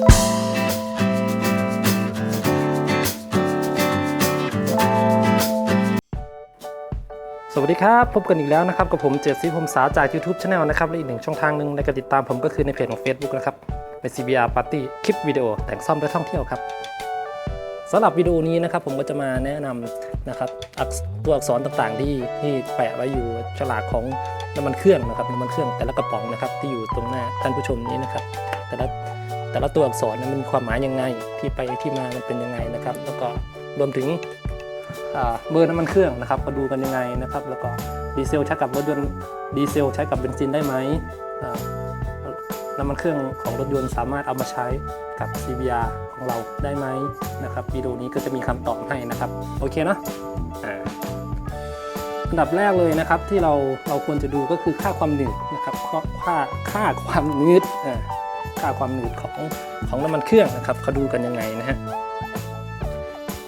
สวัสดีครับพบกันอีกแล้วนะครับกับผมเจษศรีพรมสาจาก YouTube Channel นะครับและอีกหนึ่งช่องทางหนึ่งในการติดตามผมก็คือในเพจของ Facebook นะครับเป็น CBR Party คลิปวิดีโอแต่งซ่อมและท่องเที่ยวครับสำหรับวิดีโอนี้นะครับผมก็จะมาแนะนำนะครับตัวอักษรต่างๆ ที่ที่แปะไว้อยู่ฉลากของน้ำมันเครื่องนะครับน้ำมันเครื่องแต่ละกระป๋องนะครับที่อยู่ตรงหน้าท่านผู้ชมนี้นะครับ แต่ละ แต่ละตัวอักษรนั้นมันมีความหมายยังไง ที่ไปที่มามันเป็นยังไงนะครับ แล้วก็รวมถึงเบอร์น้ำมันเครื่องนะครับมาดูกันยังไงนะครับ แล้วก็ดีเซลใช้กับรถยนต์ดีเซลใช้กับเบนซินได้ไหมน้ำมันเครื่องของรถยนต์สามารถเอามาใช้กับ CBR ของเราได้ไหมนะครับวิดีโอนี้ก็จะมีคำตอบให้นะครับโอเคเนอะอ่าอันดับแรกเลยนะครับที่เราเราควรจะดูก็คือค่าความหนืดนะครับค่าค่าความนืดอ่า ค่าความหนืดของของน้ำมันเครื่องนะครับเขาดูกันยังไงนะฮะ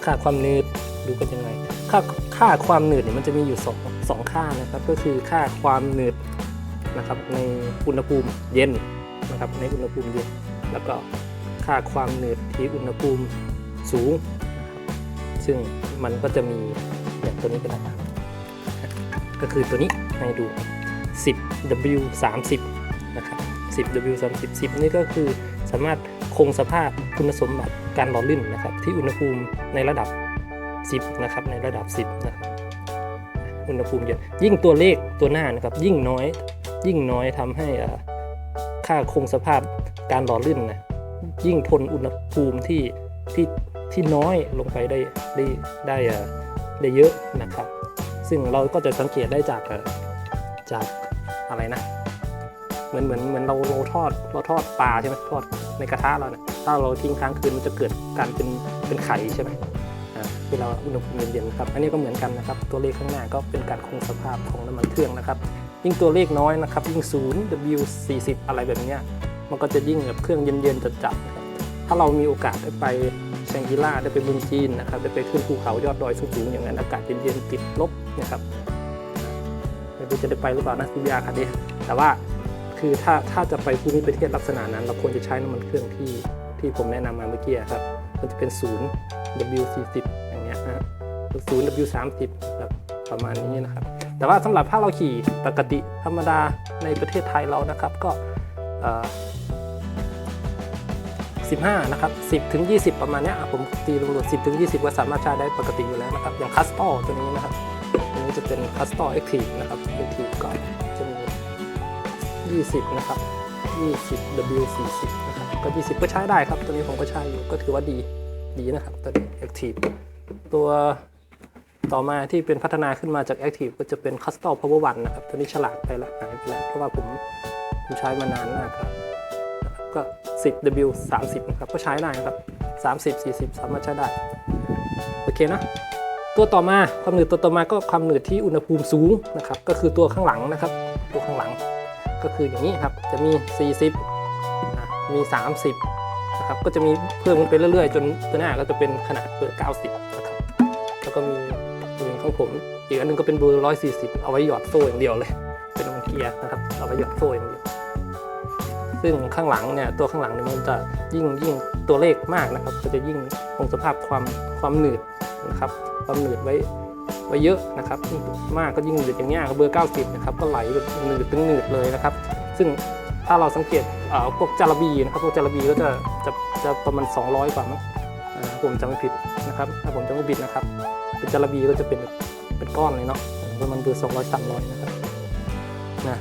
ค่าความหนืดดูกันยังไง ค่าค่าความหนืดเนี่ยมันจะมีอยู่สองสองค่านะครับ ก็คือค่าความหนืดนะครับในอุณหภูมิเย็นนะครับในอุณหภูมิเย็น แล้วก็ค่าความหนืดที่อุณหภูมิสูงนะครับซึ่งมันก็จะมีอย่างตัวนี้ก็ได้ครับก็คือตัวนี้ให้ดู 10W 30นะครับ 10W 30 10นี่ก็คือสามารถคงสภาพคุณสมบัติการหล่อลื่นนะครับที่อุณหภูมิในระดับ 10นะครับในระดับ 10นะครับอุณหภูมิเยอะยิ่งตัวเลขตัวหน้านะครับยิ่งน้อยยิ่งน้อยทำให้ค่าคงสภาพการหล่อลื่นนะยิ่งทนอุณหภูมิที่ที่ที่น้อยลงไปได้ได้ได้ได้เยอะนะครับ ซึ่งเราก็จะสังเกตได้จากจากอะไรนะ เหมือนเหมือนเหมือนเราเราทอดเราทอดปลาใช่ไหมทอดในกระทะเราเนี่ยถ้าเราทิ้งค้างคืนมันจะเกิดการเป็นเป็นไข่ใช่ไหมอ่าเวลาอุณหภูมิเย็นๆครับ อันนี้ก็เหมือนกันนะครับ ตัวเลขข้างหน้าก็เป็นการคงสภาพของน้ำมันเครื่องนะครับ ยิ่งตัวเลขน้อยนะครับ ยิ่งศูนย์ W 40อะไรแบบเนี้ยมันก็จะยิ่งแบบเครื่องเย็นๆจัดๆนะครับถ้าเรามีโอกาสได้ไปแชงกิล่าได้ไปเมืองจีนนะครับได้ไปขึ้นภูเขายอดดอยสูงๆอย่างนั้นอากาศเย็นๆติดลบนะครับไม่รู้จะได้ไปหรือเปล่านะซีบีอาคันนี้แต่ว่า คือถ้าถ้าจะไปภูมิประเทศลักษณะนั้น เราควรจะใช้น้ำมันเครื่องที่ที่ผมแนะนำมาเมื่อกี้ครับมันจะเป็นศูนย์ W40 อย่างเงี้ยนะศูนย์ W30 แบบประมาณนี้นะครับ แต่ว่าสำหรับถ้าเราขี่ปกติธรรมดาในประเทศไทยเรานะครับก็15 นะครับ 10 ถึง 20 ประมาณเนี้ยผมตีรวมๆ10 ถึง 20 ก็สามารถใช้ได้ปกติอยู่แล้วนะครับ อย่างคัสตอตัวนี้นะครับ ตัวนี้จะเป็นคัสตอเอ็กทีนะครับเอ็กทีก็จะมี 20 นะครับ 20 W40 นะครับ ก็ 20 ก็ใช้ได้ครับ ตัวนี้ผมก็ใช้อยู่ก็ถือว่าดี ดีนะครับ ตัวนี้ Active ตัวต่อมาที่เป็นพัฒนาขึ้นมาจาก Active ก็จะเป็น Custom Power One นะครับ ตัวนี้ฉลาดไปแล้วหายไปแล้วเพราะว่าผมผมใช้มานานมากครับก็ 10W 30 นะครับ ก็ใช้ได้ครับ 30 40 สามารถใช้ได้ โอเคนะตัวต่อมาความหนืดตัวต่อมาก็ความหนืดที่อุณหภูมิสูงนะครับ ก็คือตัวข้างหลังนะครับ ตัวข้างหลัง ก็คืออย่างนี้ครับจะมี 40 มี 30นะครับก็จะมีเพิ่มขึ้นไปเรื่อยๆ จนตัวหน้าก็จะเป็นขนาดเบอร์ 90 นะครับ แล้วก็มีอย่างของผมอีกอันหนึงก็เป็นเบอร์ 140 เอาไว้หยอดโซ่อย่างเดียวเลย เป็นน้ำมันเกียร์นะครับเอาไว้หยอดโซ่อย่างเดียวซึ่งข้างหลังเนี่ยตัวข้างหลังเนี่ยมันจะยิ่งยิ่งตัวเลขมากนะครับ ก็จะยิ่งคงสภาพความความหนืดนะครับ ความหนืดไว้ ไว้เยอะนะครับมากก็ยิ่งหนืดอย่างเงี้ยเบอร์ 90 นะครับก็ไหลแบบหนืดตึงหนืดเลยนะครับ ซึ่งถ้าเราสังเกตเอ่อพวกจารบีนะครับพวกจารบีก็จะจะจะประมาณ 200กว่ามั้งผมจำไม่ผิดนะครับถ้าผมจำไม่ผิดนะครับเป็นจารบีก็จะเป็นเป็นก้อนเลยเนาะประมาณเบอร์ 200 300 นะครับนะ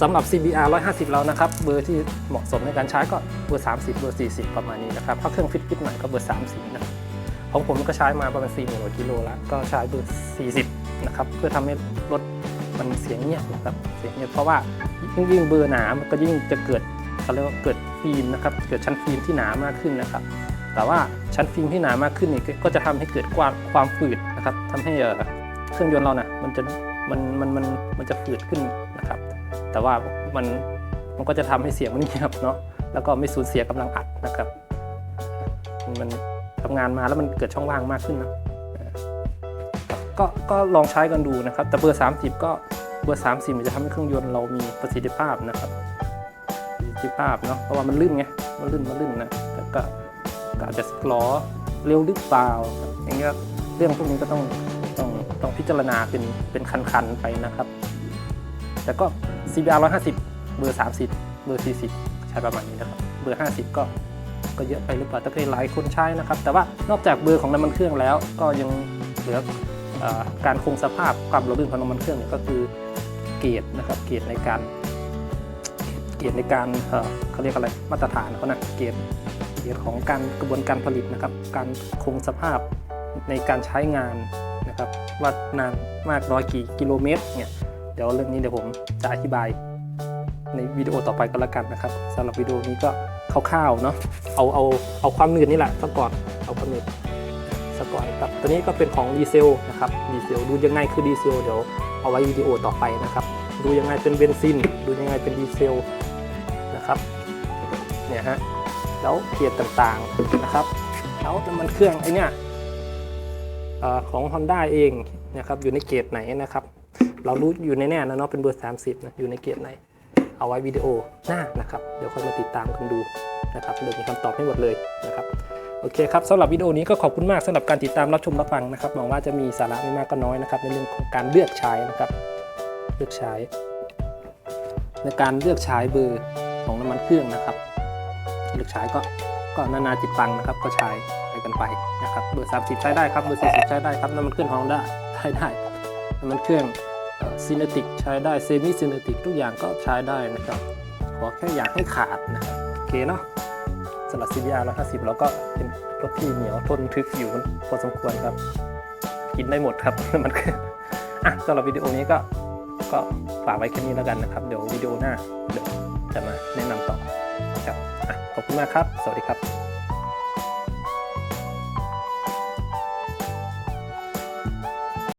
สำหรับ CBR 150 เรานะครับ เบอร์ที่เหมาะสมในการใช้ก็เบอร์ 30 เบอร์ 40 ประมาณนี้นะครับถ้าเครื่องฟิตฟิตหน่อยก็เบอร์ 30 นะครับ ของผมก็ใช้มาประมาณ4 0 0 0กิโลแล้วก็ใช้เบอร์40 นะครับ เพื่อทำให้รถมันเสียงเงียบนะครับเสียงเงียบเพราะว่ายิ่งยิ่งเบอร์หนามันก็ยิ่งจะเกิดเขาเรียกว่าเกิดฟิล์มนะครับ เกิดชั้นฟิล์มที่หนามากขึ้นนะครับ แต่ว่าชั้นฟิล์มที่หนามากขึ้นนี่ก็จะทำให้เกิดความความฝืดนะครับทำให้เครื่องยนต์เรานะ่ะมันจะมันมันมันมันจะฝืดขึ้นนะครับ แต่ว่ามันมันก็จะทำให้เสียงมันเงียบเนาะแล้วก็ไม่สูญเสียกำลังอัดนะครับ มัน ทำงานมาแล้วมันเกิดช่องว่างมากขึ้นนะก็ก็ลองใช้กันดูนะครับ แต่เบอร์ 30 ก็เบอร์ 30 มันจะทำให้เครื่องยนต์เรามีประสิทธิภาพนะครับประสิทธิภาพเนาะเพราะว่ามันลื่นไงมันลื่นมันลื่นนะครับก็ก็อาจจะล้อเร็วหรือเปล่าอย่างเงี้ยเรื่องพวกนี้ก็ต้องต้องต้องพิจารณาเป็นเป็นคันๆไปนะครับ แต่ก็ CBR 150 เบอร์ 30 เบอร์ 40 ใช้ประมาณนี้นะครับ เบอร์ 50 ก็ ก็เยอะไปหรือเปล่าแต่ก็หลายคนใช้นะครับ แต่ว่านอกจากเบอร์ของน้ำมันเครื่องแล้ว ก็ยังเหลืออการคงสภาพความระลื่นของน้ำมันเครื่องเนี่ยก็คือเกรดนะครับ เกรดในการเกรดในการเเขาเรียกอะไรมาตรฐานเขานะเกรดเกรดของการกระบวนการผลิตนะครับ การคงสภาพในการใช้งานนะครับว่านานมากน้อยกี่กิโลเมตรเนี่ยเดี๋ยวเรื่องนี้เดี๋ยวผมจะอธิบายในวิดีโอต่อไปก็แล้วกันนะครับสำหรับวิดีโอนี้ก็ คร่าวๆเนาะเอาเอาเอาความหนืดนี่แหละซะก่อนเอาความหนืดซะก่อนครับตัวนี้ก็เป็นของดีเซลนะครับดีเซลดูยังไงคือดีเซลเดี๋ยวเอาไว้วิดีโอต่อไปนะครับ ดูยังไงเป็นเบนซิน ดูยังไงเป็นดีเซลนะครับเนี่ยฮะแล้วเกียร์ต่างๆนะครับแล้วน้ำมันเครื่องไอเนี่ยอของ Honda เองนะครับอยู่ในเกรดไหนนะครับ เรารู้อยู่ในแน่นะเนาะเป็นเบอร์ 30นะอยู่ในเกรดไหน เอาไว้วิดีโอหน้านะครับ เดี๋ยวค่อยมาติดตามกันดูนะครับเดี๋ยวมีคำตอบให้หมดเลยนะครับโอเคครับสำหรับวิดีโอนี้ก็ขอบคุณมากสำหรับการติดตามรับชมรับฟังนะครับหวังว่าจะมีสาระไม่มากก็น้อยนะครับในเรื่องของการเลือกใช้นะครับเลือกใช้ ในการเลือกใช้เบอร์ของน้ำมันเครื่องนะครับ เลือกใช้ก็ก็นานาจิตตังนะครับก็ใช้ไปกันไปนะครับเบอร์30ใช้ได้ครับเบอร์40ใช้ได้ครับน้ำมันเครื่องฮอนด้าใช้ได้น้ำมันเครื่อง ซีเนติกใช้ได้เซมิซีเนติกทุกอย่างก็ใช้ได้นะครับ ขอแค่อยากให้ขาดนะครับโอเคเนาะสำหรับ CBR 150 แล้วก็เป็นรถที่เหนียวทนทึกอยู่พอสมควรครับ กินได้หมดครับน้ำมันอะสำหรับวิดีโอนี้ก็ก็ฝากไว้แค่นี้แล้วกันนะครับ เดี๋ยววิดีโอหน้าเดี๋ยวจะมาแนะนำต่อครับอะขอบคุณมากครับ สวัสดีครับ